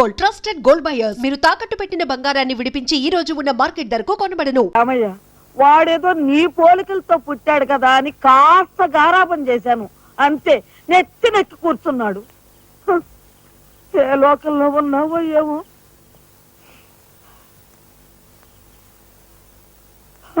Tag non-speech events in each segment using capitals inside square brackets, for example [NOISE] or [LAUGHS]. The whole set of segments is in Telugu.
Gold trusted gold buyers. మీరు తాకట్టు పెట్టిన బంగారాన్ని విడిపించి ఈ రోజు ఉన్న మార్కెట్ ధరకు కొనబడను. రామయ్య వాడేదో నీ పోలికలతో పుట్టాడు కదా అని కాస్త గారాపం చేశాను. అంతే నెత్తి నెక్కి కూర్చున్నాడు. హ, ఏ లోకంలో ఉన్నావో ఏమో. హ.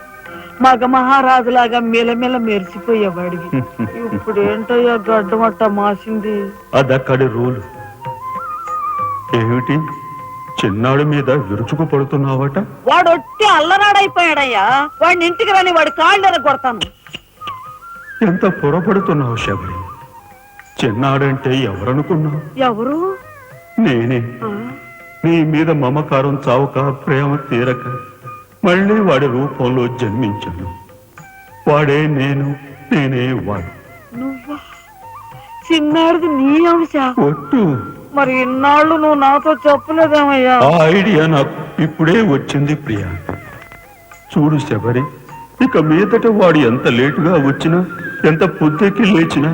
మగ మహారాజులాగా మిలమిల మెరిసిపోయేవాడివి ఇప్పుడు ఏంటయ్యా గడ్డం అట్ట మాసింది. అదక్కడి రూలు. ఏమిటి? చిన్నాడు మీద విరుచుకు పడుతున్నావట? వాడు ఒట్టి అల్లనాడైపోయాడయ్యా వాడిని ఇంటికి రాని వాడి కాళ్ళని కొడతాను. ఎంత పొరపడుతున్నావు శబరి? చిన్నాడంటే ఎవరనుకున్నావు? ఎవరు? నేనే. నీ మీద మమకారం చావక ప్రేమ తీరక. మళ్ళీ వాడి రూపంలో జన్మించాను. వాడే నేను నేనే వాడు. నువ్వా? చిన్నాడిది నీ అంశ? ఒట్టు. మరి ఇన్నాళ్ళు నువ్వు నాతో చెప్పలేదేమయ్యా? ఆ ఐడియా నాకు ఇప్పుడే వచ్చింది ప్రియా. చూడు శబరి ఇక మీదట వాడు ఎంత లేటుగా వచ్చినా ఎంత పొద్దెక్కి లేచినా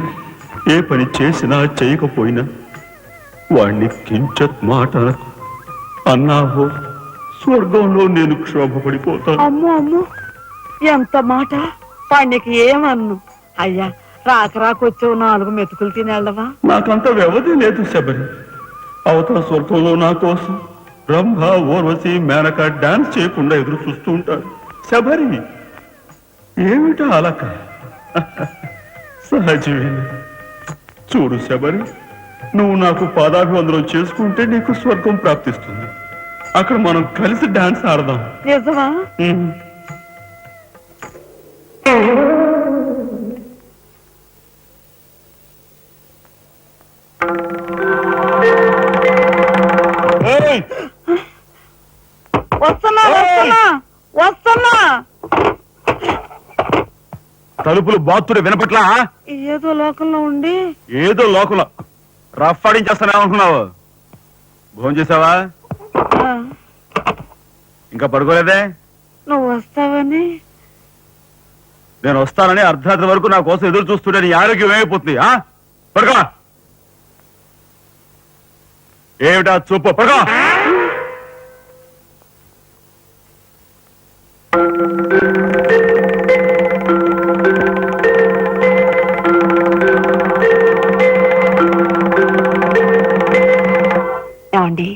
ఏ పని చేసినా చేయకపోయినా వాణ్ణి కించత్ మాట. అన్నాహో స్వర్గంలో నేను క్షోభపడిపోతాను. అమ్మో అమ్మో. ఎంత మాట? వాడికి ఏమన్ను? అయ్యా రాక రాకొచ్చావు నాలుగు మెతుకులు తినేళ్ళవా? నాకంత వ్యవధి లేదు శబరి. అవతల స్వర్గంలో నా కోసం రంభ ఓర్వశి మేనక డాన్స్ చేయకుండా ఎదురు చూస్తూ ఉంటారు. శబరి ఏమిటా అలక? సహజమే. చూడు శబరి నువ్వు నాకు పాదాభివందనం చేసుకుంటే నీకు స్వర్గం ప్రాప్తిస్తుంది. అక్కడ మనం కలిసి డాన్స్ ఆడదాం. నిజమా? ఉమ్. ఏయ్! వస్తున్నా వస్తున్నా వస్తున్నా. తలుపులు బాత్తుడు వినపట్లా? ఏదో లోకంలో ఉండి. ఏదో లోకల. రఫ్ ఆడించేస్తానేమనుకున్నావు? భోజనం చేసావా ఇంకా పడుకోలేదే? నువ్వు వస్తావని? నేను వస్తానని అర్ధరాత్రి వరకు నా కోసం ఎదురు చూస్తుంటే నీ ఆరోగ్యం ఏమైపోతుంది ఆ? పడుకో. ఏమిటా చూపు? పడుకో. ఏమండి?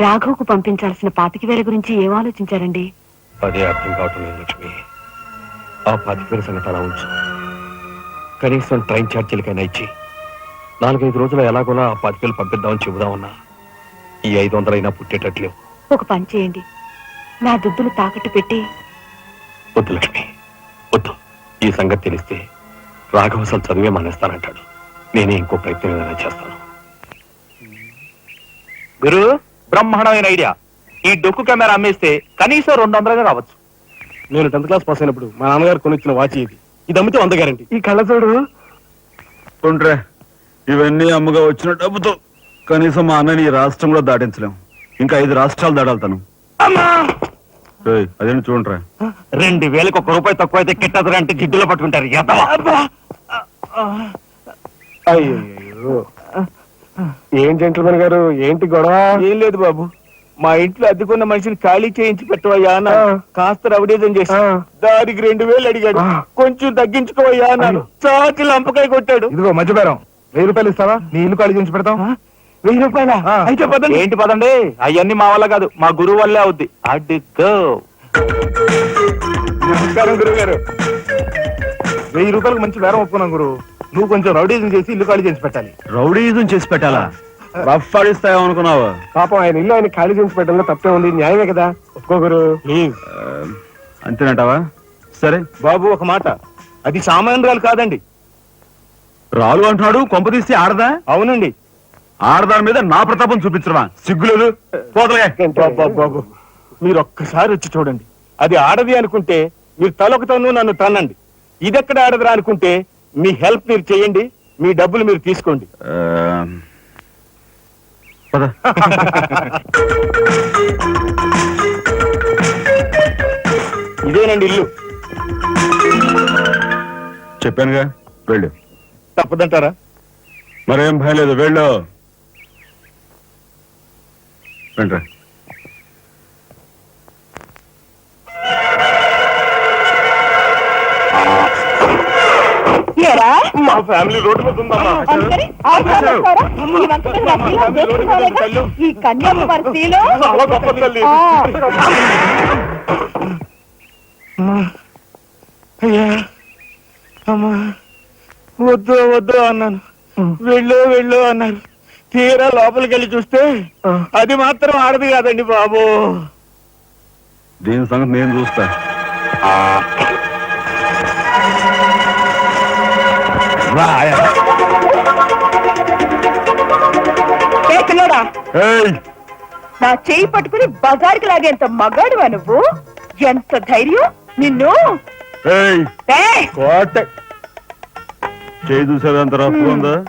రాఘవ్కు పంపించాల్సిన పాతిక వేల గురించి ఏం ఆలోచించారండి? అదే అర్థం కావటం లేదు లక్ష్మి. ఆ పాతికేల సంగతి అలా ఉంచు. కనీసం ట్రైన్ ఛార్జీలకైనా ఇచ్చి. నాలుగైదు రోజులు ఎలాగోలా ఆ పాతికేలు పంపిద్దామని చెబుదామన్నా. ఈ ఐదు వందలైనా పుట్టేటట్లేవు. ఒక పని చేయండి. నా దుద్దులు తాకట్టు పెట్టి వద్దు లక్ష్మి. వద్దు. ఈ సంగతి తెలిస్తే రాఘవ అసలు చదివే మానేస్తానంటాడు. నేనే ఇంకో ప్రయత్నం ఏదైనా చేస్తాను. గురు! బ్రహ్మాండమైన ఐడియా. ఈ డొక్కు కెమెరా అమ్మేస్తే కనీసం రెండు వందలుగా రావచ్చు నేను టెన్త్ క్లాస్ పాస్ అయినప్పుడు మా నాన్నగారు కొనిచ్చిన వాచ్ ఇది. ఇది అమ్మితే వంద గ్యారంటీ. ఈ కళ్ళజోడు ఉండ్రే ఇవన్నీ అమ్మగా వచ్చిన డబ్బుతో కనీసం మా అన్నని ఈ రాష్ట్రం కూడా దాటించలేం. ఇంకా ఐదు రాష్ట్రాలు దాడాలతాను అదేంటి చూడరా? రెండు వేలకు ఒక రూపాయి తక్కువ అయితే కిట్టదురు అంటే జిడ్డులో పట్టుకుంటారు అయ్యో ఏం జెంట్లమెన్ గారు? ఏంటి గొడవ? ఏం లేదు బాబు. మా ఇంట్లో అద్దెకున్న మనిషిని ఖాళీ చేయించి పెట్టవయ్యా అన్న. కాస్త రవిడేజం చేసి. దానికి రెండు వేలు అడిగాడు. కొంచెం తగ్గించుకోవయ్యా అయ్యో. చాకి లంపకాయ కొట్టాడు. ఇదిగో మధ్య బేరం వెయ్యి రూపాయలు ఇస్తావా? నీ ఇల్లు ఖాళీ చేసి పెడతాం. వెయ్యి రూపాయల. అయితే పదండి. ఏంటి పదండి? అవన్నీ మా వల్ల కాదు. మా గురువు వల్లే అవుద్ది. అడ్డుకో నమస్కారం గురువు గారు వెయ్యి రూపాయలకు మంచి బేరం ఒప్పుకున్నాం గురు నువ్వు కొంచెం రౌడీజం చేసి ఇల్లు ఖాళీ చేసి పెట్టాలి. రౌడీజం చేసి పెట్టాలా? రఫ్ ఆడిస్తాయేమో అనుకున్నావా. పాపం ఆయన ఇల్లు ఆయన ఖాళీ చేసి పెట్టడంలో తప్పే ఉంది. న్యాయమే కదా? ఆ, అంతేనంటావా? సరే. బాబు ఒక మాట. అది సామాన్యురాలు కాదండి. రాలు అంటున్నాడు కొంప తీసి ఆడదా? అవునండి. ఆడదాని మీద నా ప్రతాపం చూపించడమా సిగ్గులేదు పోతలే. బాబు బాబు, బాబు. మీరు ఒక్కసారి వచ్చి చూడండి. అది ఆడది అనుకుంటే మీరు తలొకతోనూ నన్ను తన్నండి. ఇదెక్కడ ఆడదురా అనుకుంటే మీ హెల్ప్ మీరు చేయండి మీ డబ్బులు మీరు తీసుకోండి. ఇదేనండి ఇల్లు. చెప్పానుగా వెళ్ళు. తప్పదంటారా? మరేం భయం లేదు వెళ్ళు. వెంట్రా. ఏరా మా ఫ్యామిలీ రోడ్డు మీద ఉందమ్మా. అందుకని ఆ కాలంలోరా ఈ వంక మీద నా శీలం చేసుకున్నావులేగా? ఈ కన్యాకుమారి శీలం చాలా గొప్ప తల్లి. ఆ. అయ్యా అమ్మా వద్దు వద్దు అన్నాను. వెళ్ళు వెళ్ళు అన్నారు తీరా లోపలికి వెళ్ళి చూస్తే అది మాత్రం ఆడదు కాదండి బాబు. దీని సంగతి నేను చూస్తా. ఏయ్. నా చేయి పట్టుకుని బజార్కి లాగేంత మగాడువా నువ్వు? ఎంత ధైర్యం? నిన్ను? చేయి చూసేది అంత రఫ్ ఉందా?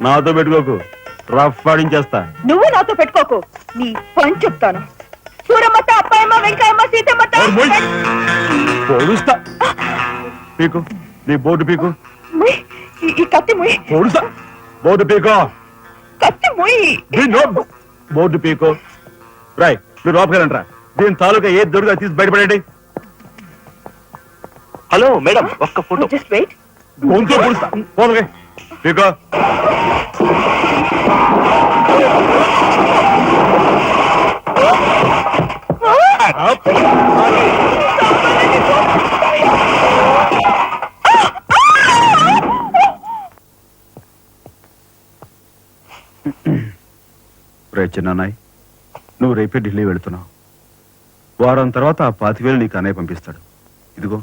నాతో పెట్టుకోకు. రఫ్ ఆడించేస్తా. నువ్వు నాతో పెట్టుకోకు. నీ పని చెప్తాను. సూరమ్మత అప్పాయమ్మ వెంకయ్యమ్మ సీతమ్మత. పొడుస్తా పీకు. నీ బోర్డు పీకు. ఈ- కత్తి ముయ్ పొడుస్తా బోర్డు పీకో. కత్తి ముయ్ బోర్డు పీకో. రాయ్ మీరు లోపకెళ్ళంట్రా దీని తాలూకా ఏ దొరుకుతా తీసి బయటపడండి హలో మేడం ఒక్క ఫోటో. జస్ట్ వెయిట్ గొంతు పొడుస్తా. పోలకే పీకో రే చిన్నానాయ్ నువ్వు రేపే ఢిల్లీ వెళుతున్నావు. వారం తర్వాత ఆ పాతివేలు నీకు అన్నయ్య పంపిస్తాడు. ఇదిగో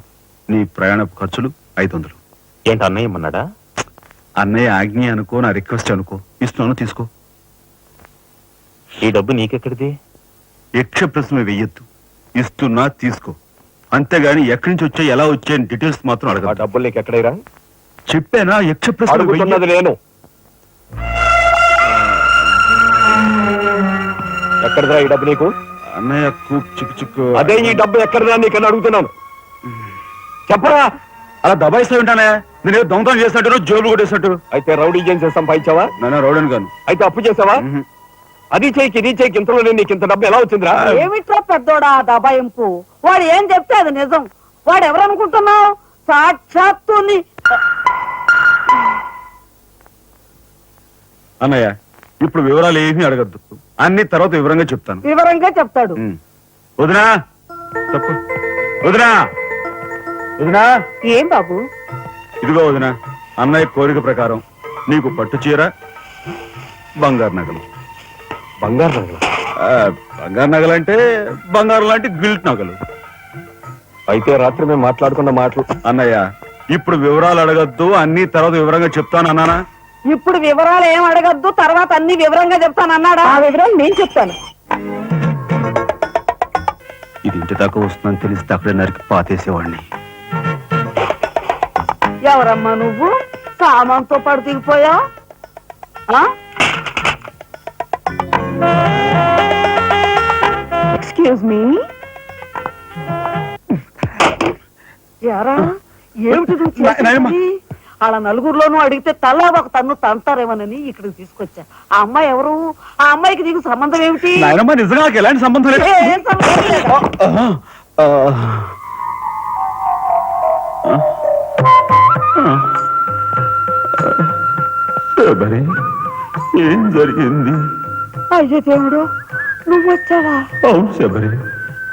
నీ ప్రయాణ ఖర్చులు ఐదు వందలు ఏంటి అన్నయ్య అన్నాడా అన్నయ్య ఆజ్ఞ అనుకో నా రిక్వెస్ట్ అనుకో. ఇస్తున్నాను తీసుకో. ఈ డబ్బు నీకెక్కడిది? యక్ష ప్రశ్న వెయ్యొద్దు. ఇస్తున్నా తీసుకో. అంతేగాని ఎక్కడి నుంచి వచ్చాయి ఎలా వచ్చాయని డీటెయిల్స్ మాత్రం అడగ డబ్బులు నీకు ఎక్కడైరా చెప్పానా? యక్ష ప్రశ్న నేను. ఎక్కడదా ఈ డబ్బు నీకు? అన్నయ్య కూక్ చిక్కు చిక్కు. అదే ఈ డబ్బు ఎక్కడదా నీకని అడుగుతున్నాను. చెప్పరా? అలా దబాయిస్తా ఉంటానే. నేను దొంగతనం చేసినట్టు జోబులు కొట్టేసినట్టు. అయితే రౌడీ చేసి సంపాదించావా? నాన్న రోడన్ గాను అయితే అప్పు చేసావా. అది చేయికి ఇది చేయికి ఇంతలో నేను నీకు ఇంత డబ్బు ఎలా వచ్చిందిరా? ఏమిట్రా పెద్దోడా ఆ దబాయింపు? వాడు ఏం చెప్తే అది నిజం. వాడు ఎవరనుకుంటున్నావు? సాక్షాత్తు నీ- అన్నయ్య ఇప్పుడు వివరాలు ఏమీ అడగద్దు. అన్ని తర్వాత వివరంగా చెప్తాను. వివరంగా చెప్తాడు. వదినా! తప్పు. వదినా! వదినా! ఏం బాబు? ఇదిగో వదిన అన్నయ్య కోరిక ప్రకారం నీకు పట్టు చీర బంగారు నగలు. బంగారు నగలు. ఆ, బంగారు నగలు అంటే బంగారం లాంటి గిల్ట్ నగలు. అయితే రాత్రి మేము మాట్లాడుకున్న మాటలు అన్నయ్య ఇప్పుడు వివరాలు అడగద్దు అన్ని తర్వాత వివరంగా చెప్తాను అన్నానా? ఇప్పుడు వివరాలు ఏం అడగద్దు తర్వాత అన్ని వివరంగా చెప్తాను అన్నాడా? ఆ వివరాలు నేను చెప్తాను. ఇది ఇంటి దాకా వస్తుందని తెలిస్తే అక్కడే నరికి పాతేసేవాడిని. ఎవరమ్మా నువ్వు? సామాన్తో పడు దిగిపోయా? ఎక్స్క్యూజ్ మీ ఎరా ఏమిటి అలా నలుగురిలోనూ అడిగితే తలా ఒక తన్ను తంతారేమోనని ఇక్కడికి తీసుకొచ్చా. ఆ అమ్మాయి ఎవరు? ఆ అమ్మాయికి నీకు సంబంధం ఏమిటి? నాయనమ్మ నిజంగా నాకు ఎలాంటి సంబంధం లేదు? ఏం సంబంధం లేదా? ఆహా. ఆ. శబరి, ఏం జరిగింది? అయ్యో దేవుడు నువ్వు వచ్చావా? అవును శబరి.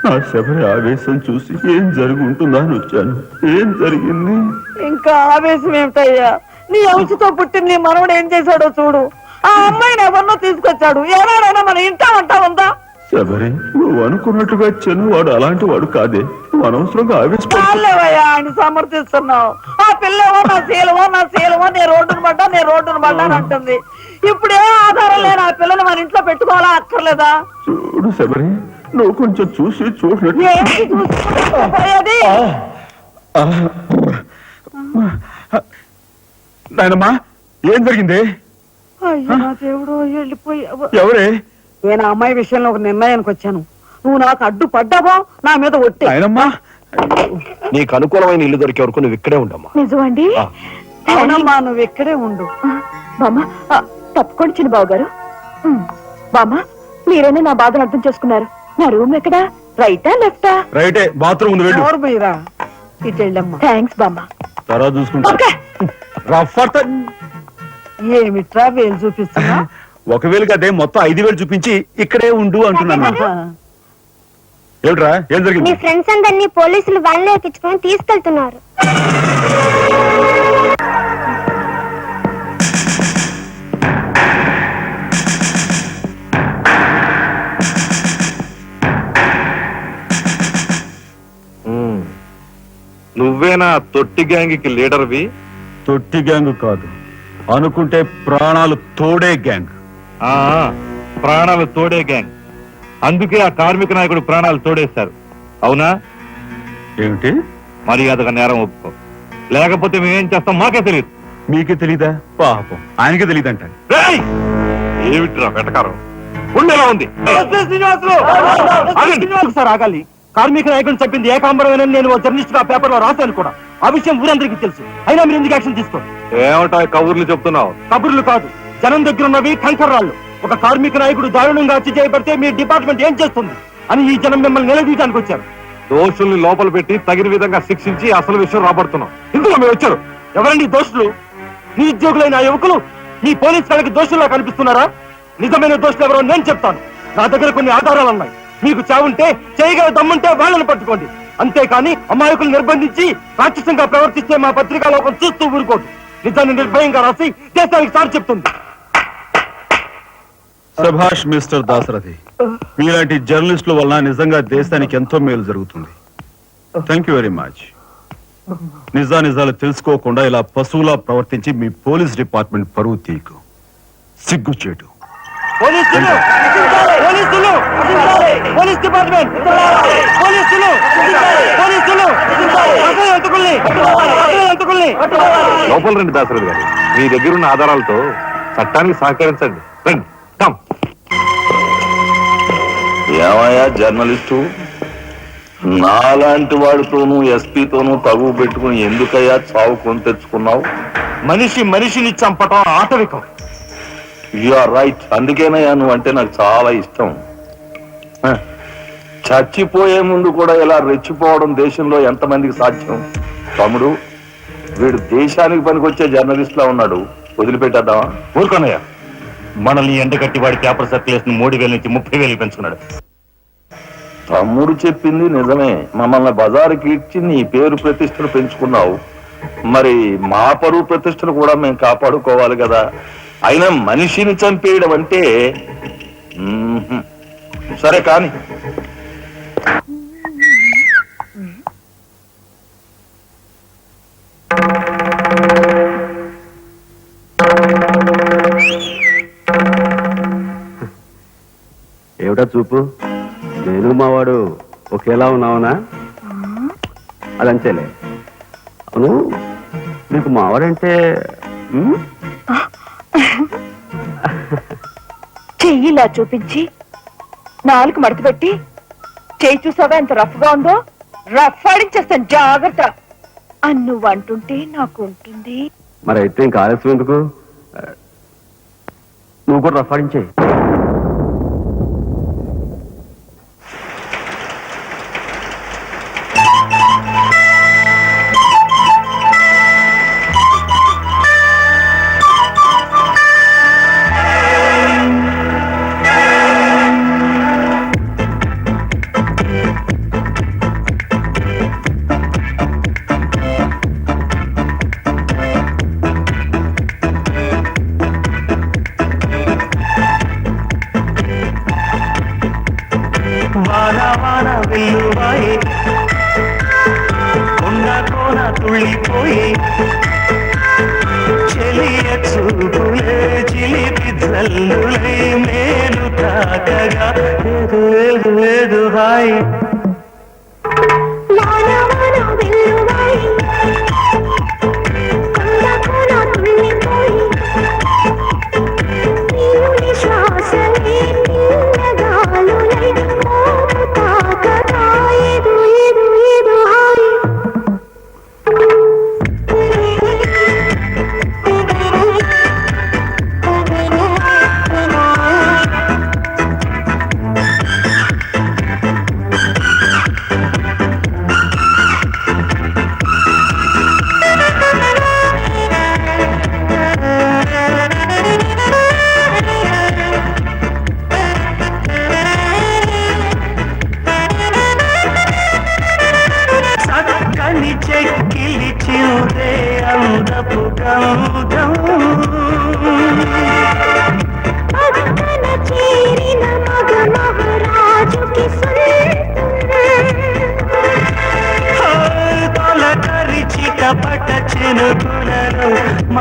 నా శబరి ఆవేశం చూసి ఏం జరిగి ఉంటుందా అని వచ్చాను. ఏం జరిగింది? ఇంకా ఆవేశం ఏమిటయ్యా? నీ అంశతో పుట్టిన నీ మనవడు ఏం చేశాడో చూడు. ఆ అమ్మాయిని ఎవరినో తీసుకొచ్చాడు. ఏనాడైనా మన ఇంటా అంటా ఉందా శబరి నువ్వు అనుకున్నట్టుగా చిన్నవాడు అలాంటి వాడు కాదే. అనవసరంగా ఆవేశపడు చాలేవయ్యా ఆయన సమర్థిస్తున్నావు. ఆ పిల్లవో నా శీలమో నా శీలమో నేను రోడ్డును పడ్డా నేను రోడ్డును పడ్డా అంటుంది. ఇప్పుడు ఏ ఆధారం లేని ఆ పిల్లని మన ఇంట్లో పెట్టుకోవాలా అక్కర్లేదా? చూడు శబరి నువ్వు కొంచెం చూసి పోయేది నాయనమ్మా ఏం జరిగింది? ఎవరే? నేను అమ్మాయి విషయంలో ఒక నిర్ణయానికి వచ్చాను. నువ్వు నాకు అడ్డు పడ్డావో నా మీద ఒట్టి. నాయనమ్మా. నీకు అనుకూలమైన ఇల్లు దొరికే వరకు నువ్వు ఇక్కడే ఉండమ్మా. నిజమండి. అవునమ్మా నువ్వు ఇక్కడే ఉండు. బామ్మ తప్పుకోండి చిన్న బాబు గారు బామ్మ మీరైనా నా బాధను అర్థం చేసుకున్నారు? నా రూమ్ ఎక్కడా? రైటా లెఫ్టా? రైటే బాత్రూమ్ ఉంది వెళ్ళు. ఎవరు పోయిరా ఇటు వెళ్ళమ్మా. థ్యాంక్స్ బామ్మ. తర్వాత చూసుకుంటా. ఓకే. రఫ్ అట్ట ఏమిట్రా వేలు చూపిస్తున్నా? ఒకవేళ అదే మొత్తం ఐదు వేలు చూపించి ఇక్కడే ఉండు అంటున్నాను. ఏమిట్రా? ఏం మీ జరిగింది ఫ్రెండ్స్ అందరినీ పోలీసులు వ్యాన్లో ఎక్కించుకొని తీసుకెళ్తున్నారు. నువ్వేనా తొట్టి గ్యాంగ్కి లీడర్వి? తొట్టి గ్యాంగ్ కాదు. అనుకుంటే ప్రాణాలు తోడే గ్యాంగ్. ఆ ప్రాణాలు తోడే గ్యాంగ్. అందుకే ఆ కార్మిక నాయకుడు ప్రాణాలు తోడేశారు. అవునా? ఏమిటి? మర్యాదగా నేరం ఒప్పుకో. లేకపోతే మేమేం చేస్తాం మాకే తెలియదు మీకే తెలీదా? పాపం. ఆయనకే తెలియదంట రేయ్! ఏమిట్రా వెటకారం? ఉండేలా ఉంది. సార్ ఆగాలి. కార్మిక నాయకుడు చెప్పింది ఏకాంబరమేనని నేను ఓ జర్నలిస్ట్గా పేపర్లో రాశాను కూడా. ఆ విషయం ఊరందరికీ తెలుసు. అయినా మీరు ఎందుకు యాక్షన్ తీసుకోండి ఏమంటా కబుర్లు చెప్తున్నావు? కబుర్లు కాదు. జనం దగ్గర ఉన్నవి కంకర్రాళ్ళు. ఒక కార్మిక నాయకుడు దారుణంగా హత్య చేయబడితే మీ డిపార్ట్మెంట్ ఏం చేస్తుంది? అని ఈ జనం మిమ్మల్ని నిలదీయడానికి వచ్చారు. దోషుల్ని లోపల పెట్టి తగిన విధంగా శిక్షించి అసలు విషయం రాబడుతున్నాం. ఇందులో మీరు వచ్చారు. ఎవరండి దోషులు? నీ ఉద్యోగులైన ఆ యువకులు? ఈ పోలీస్ వాళ్ళకి దోషుల్లా కనిపిస్తున్నారా? నిజమైన దోషులు ఎవరో నేను చెప్తాను. నా దగ్గర కొన్ని ఆధారాలు ఉన్నాయి. మీకు చావుంటే చేయగల దమ్ముంటే వాళ్ళని పట్టుకోండి. అంతేకాని అమాయకులు నిర్బంధించి రాక్షసంగా ప్రవర్తిస్తే మా పత్రికా లోకం చూస్తూ ఊరుకోదు. నిజాన్ని నిర్భయంగా రాసి దేశానికి సార్ చెప్తుంది. సభాష్ మిస్టర్ దాసరథి మీలాంటి జర్నలిస్టుల వలన నిజంగా దేశానికి ఎంతో మేలు జరుగుతుంది. థ్యాంక్ యూ వెరీ మచ్ నిజా నిజాలు తెలుసుకోకుండా ఇలా పశువులా ప్రవర్తించి మీ పోలీస్ డిపార్ట్మెంట్ పరువు తీకు సిగ్గుచేటు. పోలీసులు! పోలీసులు! Police department! పోలీసులు! పోలీసులు! లోపల రండి దాసరథి గారు. మీ దగ్గర ఉన్న ఆధారాలతో చట్టానికి సహకరించండి. రండి కమ్. ఏమయ్యా జర్నలిస్టు? నాలాంటి వాడితోనూ ఎస్పీతోనూ తగువ పెట్టుకుని ఎందుకయ్యా చావు కొని తెచ్చుకున్నావు? మనిషి మనిషిని చంపటం ఆటవికం. యు ఆర్ రైట్ అందుకేనయ్యా నువ్వు అంటే నాకు చాలా ఇష్టం. చచ్చిపోయే ముందు కూడా ఇలా రెచ్చిపోవడం దేశంలో ఎంతమందికి సాధ్యం? తమ్ముడు వీడు దేశానికి పనికొచ్చే జర్నలిస్ట్ లా ఉన్నాడు. వదిలిపెట్టేద్దామా? ఊరుకోనయ్యా. మనల్ని ఎండగట్టి వాడి పేపర్ సర్క్యులేషన్ మూడు వేల నుంచి ముప్పై వేలు పెంచుకున్నాడు. తమ్ముడు చెప్పింది నిజమే. మమ్మల్ని బజారుకి ఇచ్చి నీ పేరు ప్రతిష్టలు పెంచుకున్నావు. మరి మా పరువు ప్రతిష్టలు కూడా మేము కాపాడుకోవాలి కదా. అయినా మనిషిని చంపేయడం అంటే సరే కాని. ఏమిటా చూపు? నేను మావాడు? ఒకేలా ఉన్నావునా? అదంతేలే. అవును నీకు మావాడంటే చెయ్యి ఇలా చూపించి నాలుగు మడత పెట్టి చెయ్యి చూసావా ఎంత రఫ్గా ఉందో? రఫ్ ఆడించేస్తాను జాగ్రత్త అని నువ్వు అంటుంటే నాకు ఉంటుంది. మరి అయితే ఇంకా ఆలస్యం ఎందుకు? నువ్వు కూడా రఫ్ ఆడించేయి.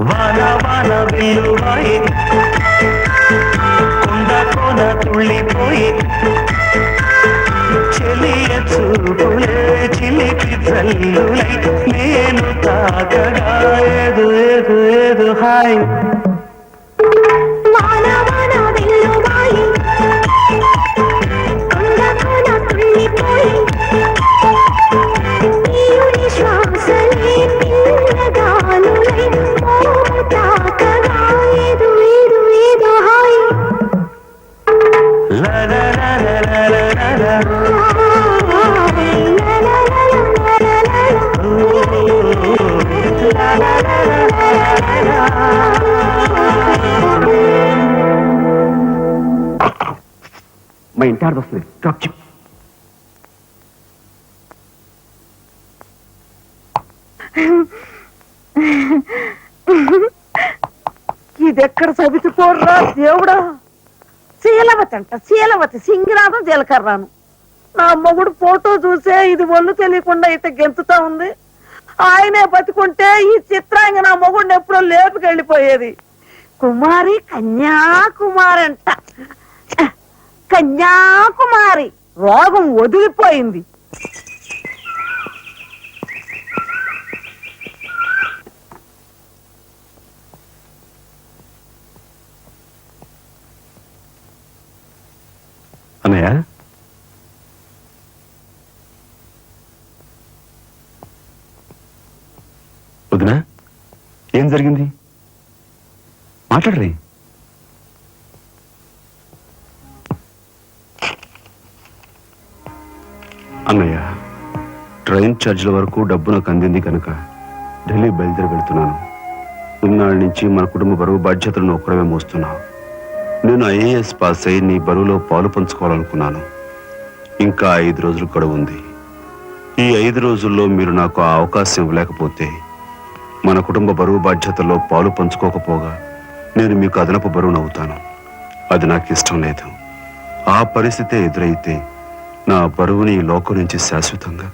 వాన వాన విలువాయి కొండ కోన తుళ్ళిపోయి. చెలియ చూపులే చిలిపి జల్లులై. నేను తాకగా ఏదు ఏదు ఏదు హాయ్. మా ఇంటి ఆడది వస్తుంది. డ్రాప్ చిప్ ఇది ఎక్కడ చదువుకోర్రా దేవుడా? శీలవతి అంట శీలవతి సింగినాథం జీలకర్రాను. నా మొగుడు ఫోటో చూసే ఇది ఒళ్ళు తెలియకుండా అయితే గెంతుతా ఉంది. ఆయనే బతుకుంటే ఈ చిత్రాంగ నా మొగుడిని ఎప్పుడో లేపుకెళ్ళిపోయేది. కుమారి కన్యాకుమారి అంట కన్యాకుమారి రోగం వదిలిపోయింది. అన్నయ్య? వదినా ఏం జరిగింది? మాట్లాడరే. ట్రైన్ ఛార్జీల వరకు డబ్బు నాకు అందింది కనుక ఢిల్లీ బయలుదేరి వెళ్తున్నాను. ఇన్నాళ్ళ నుంచి మన కుటుంబ బరువు బాధ్యతలను ఒక్కడమే మోస్తున్నావు. నేను ఐఏఎస్ పాస్ అయి నీ బరువులో పాలు పంచుకోవాలనుకున్నాను. ఇంకా ఐదు రోజులు గడువు ఉంది. ఈ ఐదు రోజుల్లో మీరు నాకు ఆ అవకాశం ఇవ్వలేకపోతే మన కుటుంబ బరువు బాధ్యతల్లో పాలు పంచుకోకపోగా నేను మీకు అదనపు బరువును అవుతాను. అది నాకు ఇష్టం లేదు. ఆ పరిస్థితే ఎదురైతే నా బరువుని ఈ లోకం నుంచి శాశ్వతంగా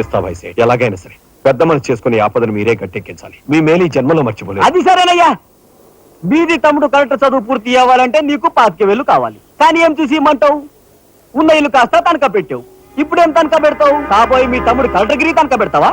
పిస్తాబాయి ఎలాగైనా సరే పెద్ద మనసు చేసుకుని ఆపదను మీరే గట్టెక్కించాలి. మీ మేలు ఈ జన్మలో మర్చిపోలేదు. అది సరేనయ్యా. బీది తమ్ముడు కరెక్ట్ చదువు పూర్తి అవ్వాలంటే నీకు పాతిక వేలు కావాలి. కానీ ఏం చూసి ఇమ్మంటావు ఉన్న ఇల్లు కాస్త తనఖా పెట్టావు. ఇప్పుడు ఏం తనక పెడతావు? కాబోయే మీ తమ్ముడు కలెక్టర్గిరి తనఖా పెడతావా?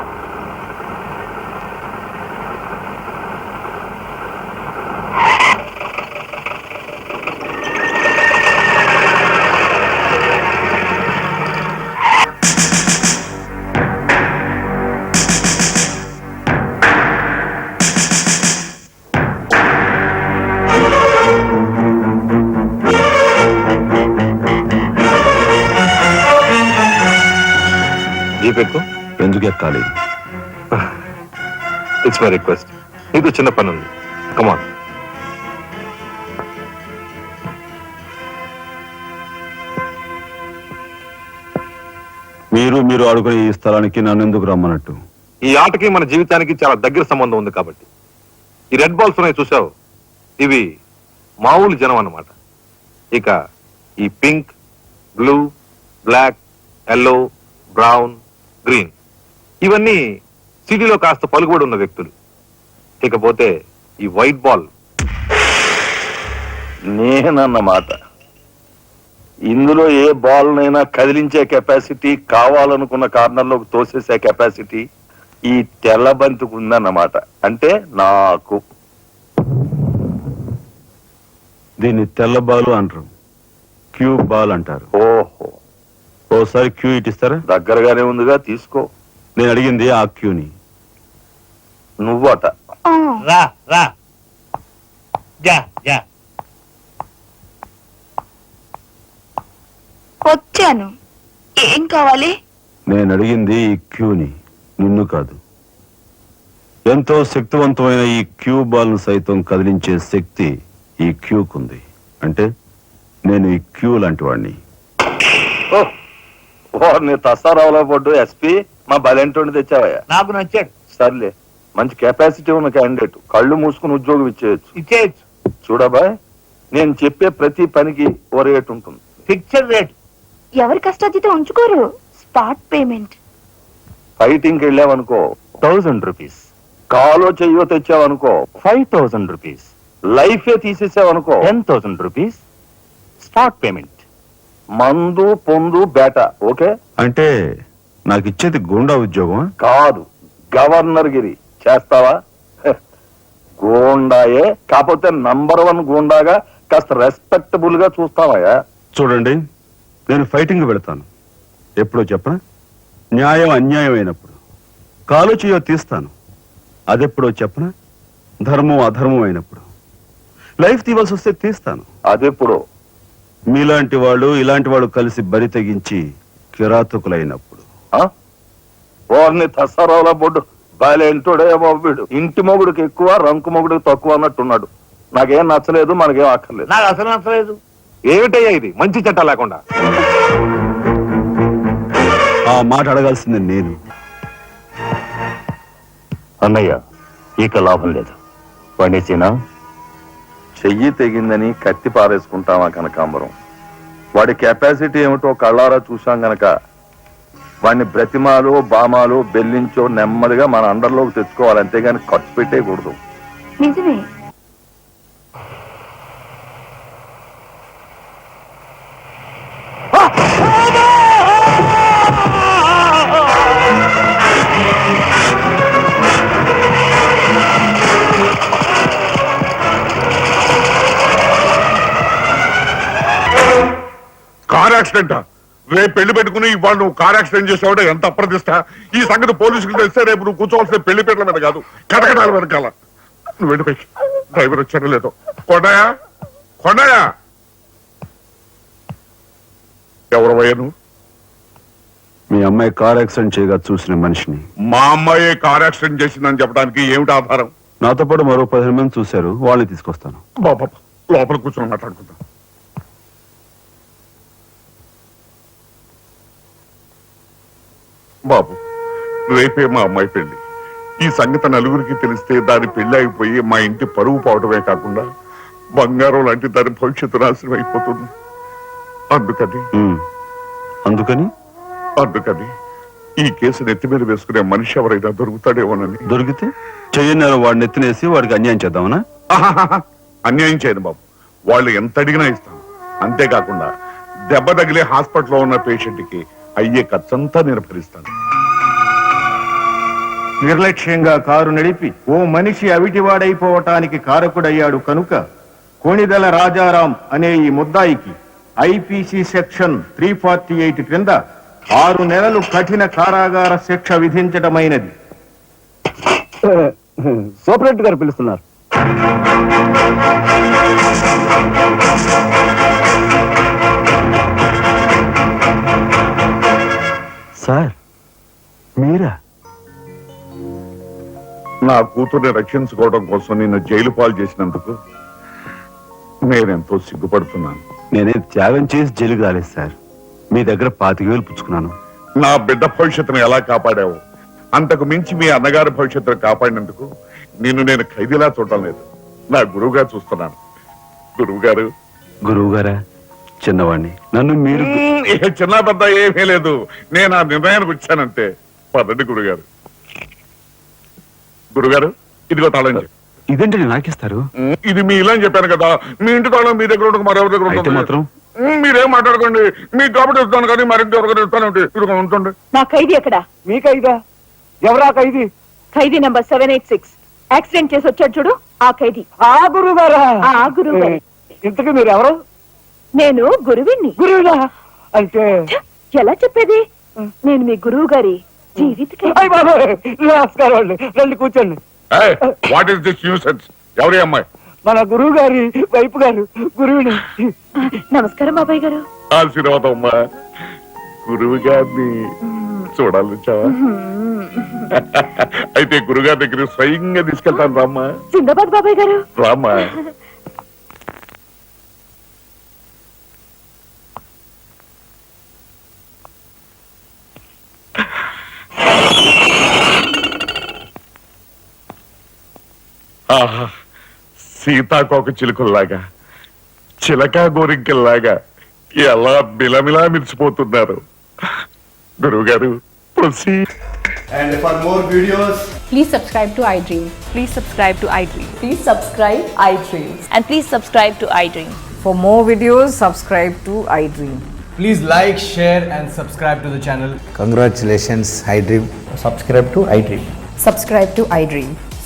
ఎక్కాలి ఇట్స్ మై రిక్వెస్ట్ నీకు చిన్న పని ఉంది కమాన్ మీరు మీరు ఆడుకునే ఈ స్థలానికి నన్ను ఎందుకు రమ్మన్నట్టు ఈ ఆటకి మన జీవితానికి చాలా దగ్గర సంబంధం ఉంది కాబట్టి. ఈ రెడ్ బాల్స్ ఉన్నాయి చూసావు ఇవి మామూలు జనం అన్నమాట. ఇక ఈ pink blue black yellow brown green. ఇవన్నీ సిటీలో కాస్త పలుకుబడి ఉన్న వ్యక్తులు. ఇకపోతే ఈ వైట్ బాల్. నేనన్నమాట ఇందులో ఏ బాల్ నైనా కదిలించే కెపాసిటీ కావాలనుకున్న కార్నర్లోకి తోసేసే కెపాసిటీ ఈ తెల్ల బంతికి ఉందన్నమాట అంటే నాకు. దీన్ని తెల్ల బాలు అంటారు. క్యూ బాల్ అంటారు. ఓహో. ఓసారి క్యూ ఇటిస్తారా? దగ్గరగానే ఉందిగా తీసుకో. నేను అడిగింది ఆ క్యూని. నువ్వట. రా రా. జా జా వచ్చాను. ఏం కావాలి? నేను అడిగింది ఈ క్యూని. నిన్ను కాదు. ఎంతో శక్తివంతమైన ఈ క్యూ బాల్ను సైతం కదిలించే శక్తి ఈ క్యూకుంది. అంటే నేను ఈ క్యూ లాంటి వాడిని ఓ ఓర్ని తసారావులో పడ్డు ఎస్పీ. మా బలెంటోని తెచ్చావయ్యా. నాకు నచ్చాడు. సర్లే మంచి కెపాసిటీ ఉన్న క్యాండిడేట్ కళ్ళు మూసుకుని ఉద్యోగం ఇచ్చేయచ్చు. ఇచ్చేయచ్చు. చూడబాయ్ నేను చెప్పే ప్రతి పనికి ఓ రేట్ ఉంటుంది. ఫిక్స్డ్ రేట్ ఎవరి కష్టాతీత ఉంచుకోరు? స్పాట్ పేమెంట్ ఫైటింగ్ వెళ్ళావనుకో థౌసండ్ రూపీస్ కాలో చెయ్యో తెచ్చావనుకో ఫైవ్ థౌసండ్ రూపీస్ లైఫే తీసేసావనుకో ten thousand rupees spot payment మందు పొందు బేట ఓకే అంటే నాకు ఇచ్చేది గుండా ఉద్యోగం కాదు గవర్నర్ గిరి. చేస్తావా? గూండాయే. కాకపోతే నంబర్ వన్ గూండాగా కాస్త రెస్పెక్టబుల్గా చూస్తావయ్యా. చూడండి నేను ఫైటింగ్ వెళతాను. ఎప్పుడో చెప్పనా? న్యాయం అన్యాయం అయినప్పుడు. కాలు చేయో తీస్తాను. అదెప్పుడో చెప్పనా? ధర్మం అధర్మం అయినప్పుడు. లైఫ్ తీవాల్సి వస్తే తీస్తాను. అదెప్పుడు? మీలాంటి వాళ్ళు ఇలాంటి వాళ్ళు కలిసి బరి తెగించి కిరాతకులైనప్పుడు. ఆ? ఓర్ని తసరావుల బొడ్డు బాలేంటోడే వీడు. ఇంటి మొగుడికి ఎక్కువ రంకు మొగుడికి తక్కువ అన్నట్టున్నాడు. నాకేం నచ్చలేదు మనకేం అక్కర్లేదు. నాకు అసలు నచ్చలేదు. ఏమిటయ్యా ఇది? మంచి చట్ట లేకుండా. ఆ మాట అడగాల్సింది నేను. అన్నయ్య ఇక లాభం లేదు. పండించినా చెయ్యి తెగిందని కత్తి పారేసుకుంటామా కనకాంబరం? వాడి కెపాసిటీ ఏమిటో కళ్ళారా చూసాం గనక వాడిని బ్రతిమాలు బామాలు బెల్లించో నెమ్మదిగా మన అండర్లోకి తెచ్చుకోవాలి. అంతేగాని ఖర్చు పెట్టేయకూడదు. నిజమే. Car accident? రేపు పెళ్ళి పెట్టుకుని ఇవాళ నువ్వు కార్ యాక్సిడెంట్ చేసావుట ఎంత అప్రదిష్ట ఈ సంగతి పోలీసులకు తెలిస్తే రేపు నువ్వు కూర్చోవాల్సిన పెళ్ళి పీటల మీద కాదు కటకటాల వెనకాల. నువ్వు వెళ్ళిపోయి డ్రైవర్ వచ్చాడో లేదో. కొండయా కొండయా ఎవరు నువ్వు? మీ అమ్మాయి కార్ యాక్సిడెంట్ చేయగా చూసిన మనిషిని. మా అమ్మాయి కార్ యాక్సిడెంట్ చేసిందని చెప్పడానికి ఏమిటి ఆధారం? నాతో పాటు మరో పదిహేను మంది చూశారు వాళ్ళని తీసుకొస్తాను. బాబా లోపల కూర్చొని మాట్లాడుకుందాం. బాబు రేపే మా అమ్మాయి పెళ్ళి ఈ సంగతి నలుగురికి తెలిస్తే దాని పెళ్ళి అయిపోయి మా ఇంటి పరువు పోవడమే కాకుండా బంగారం లాంటి దాని భవిష్యత్తు నాశనం అయిపోతుంది. అందుకని. అందుకని? అందుకని ఈ కేసు నెత్తి మీద వేసుకునే మనిషి ఎవరైనా దొరుకుతాడేమోనని. దొరికితే చెయ్యన్నారు వాడిని ఎత్తినేసి వాడికి అన్యాయం చేద్దామనా. అన్యాయం చేయను బాబు. వాళ్ళు ఎంత అడిగినా ఇస్తాను. అంతేకాకుండా దెబ్బ తగిలే హాస్పిటల్లో ఉన్న పేషెంట్కి అయ్యే ఖర్చంతా నేను భరిస్తాను. నిర్లక్ష్యంగా కారు నడిపి ఓ మనిషి అవిటివాడైపోవటానికి కారకుడయ్యాడు కనుక కోణిదల రాజారాం అనే ఈ ముద్దాయికి IPC section three forty eight క్రింద ఆరు నెలలు కఠిన కారాగార శిక్ష విధించడమైనది సూపరెంట్ గారు పిలుస్తున్నారు. సార్ మీరా? నా కూతుర్ని రక్షించుకోవడం కోసం నిన్ను జైలు పాలు చేసినందుకు నేనెంతో సిగ్గుపడుతున్నాను. నేనే త్యాగం చేసి జైలుకి రాలేదు సార్. మీ దగ్గర పాతిక వేలు పుచ్చుకున్నాను. నా బిడ్డ భవిష్యత్తును ఎలా కాపాడావు? అంతకు మించి మీ అన్నగారి భవిష్యత్తును కాపాడినందుకు నిన్ను నేను ఖైదీలా చూడటం లేదు. నా గురువుగా చూస్తున్నాను. గురువు గారు చిన్నవాడిని నన్ను మీరు చిన్న పెద్ద ఏమీ లేదు. నేను ఆ నిర్ణయానికి వచ్చానంటే పదండి గురుగారు. గురుగారు ఇదిగో తాళం. ఇదేంటి నాకిస్తారు? ఉమ్, ఇది మీ ఇలా అని చెప్పాను కదా. మీ ఇంటి తాళం మీ దగ్గర ఉండక మరెవరి దగ్గర అయితే ఉంటుంది మాత్రం? ఉమ్, మీరేం మాట్లాడకండి. మీకు కాబట్టి ఇస్తాను కానీ మరింత ఎవరికైనా ఇస్తానంటే ఇదిగో ఉంటుంది నా ఖైదీ ఎక్కడా? మీ ఖైదా? ఎవరా ఖైదీ? ఖైదీ number seven eight six. Accident చేసి వచ్చాడు చూడు ఆ ఖైదీ. ఆ గురువు గారా ఆ గురువు గారు. ఇంతకీ మీరు ఎవరు నేను గురువిని గురువులా? అంటే ఎలా చెప్పేది? నేను మీ గురువు గారి జీవిత. అయ్య బాబోయ్, నమస్కారం అండి. రండి కూర్చోండి. వాట్ ఈస్ దిస్ న్యూసెన్స్ ఎవరి అమ్మాయి? మన గురువు గారి వైపు గారు గురువుని. నమస్కారం బాబాయ్ గారు. ఆశీర్వాదం అమ్మా గురువు గారిని చూడాలి వచ్చావా? అయితే గురుగారి దగ్గర స్వయంగా తీసుకెళ్తాను రామ్మా. జిందాబాద్ బాబాయ్ గారు. రామ్మా. [LAUGHS] ఆహా సీతాకోక చిలుకల్లాగా చిలక గోరింకల్లాగా ఎలా బిలమిలా మిరిచిపోతున్నారు గురువుగారు and for more videos Please subscribe to iDream. Please subscribe to iDream. Please subscribe iDream. And please subscribe to iDream. For more videos, subscribe to iDream. Please like share and subscribe to the channel congratulations iDream subscribe to iDream Subscribe to iDream.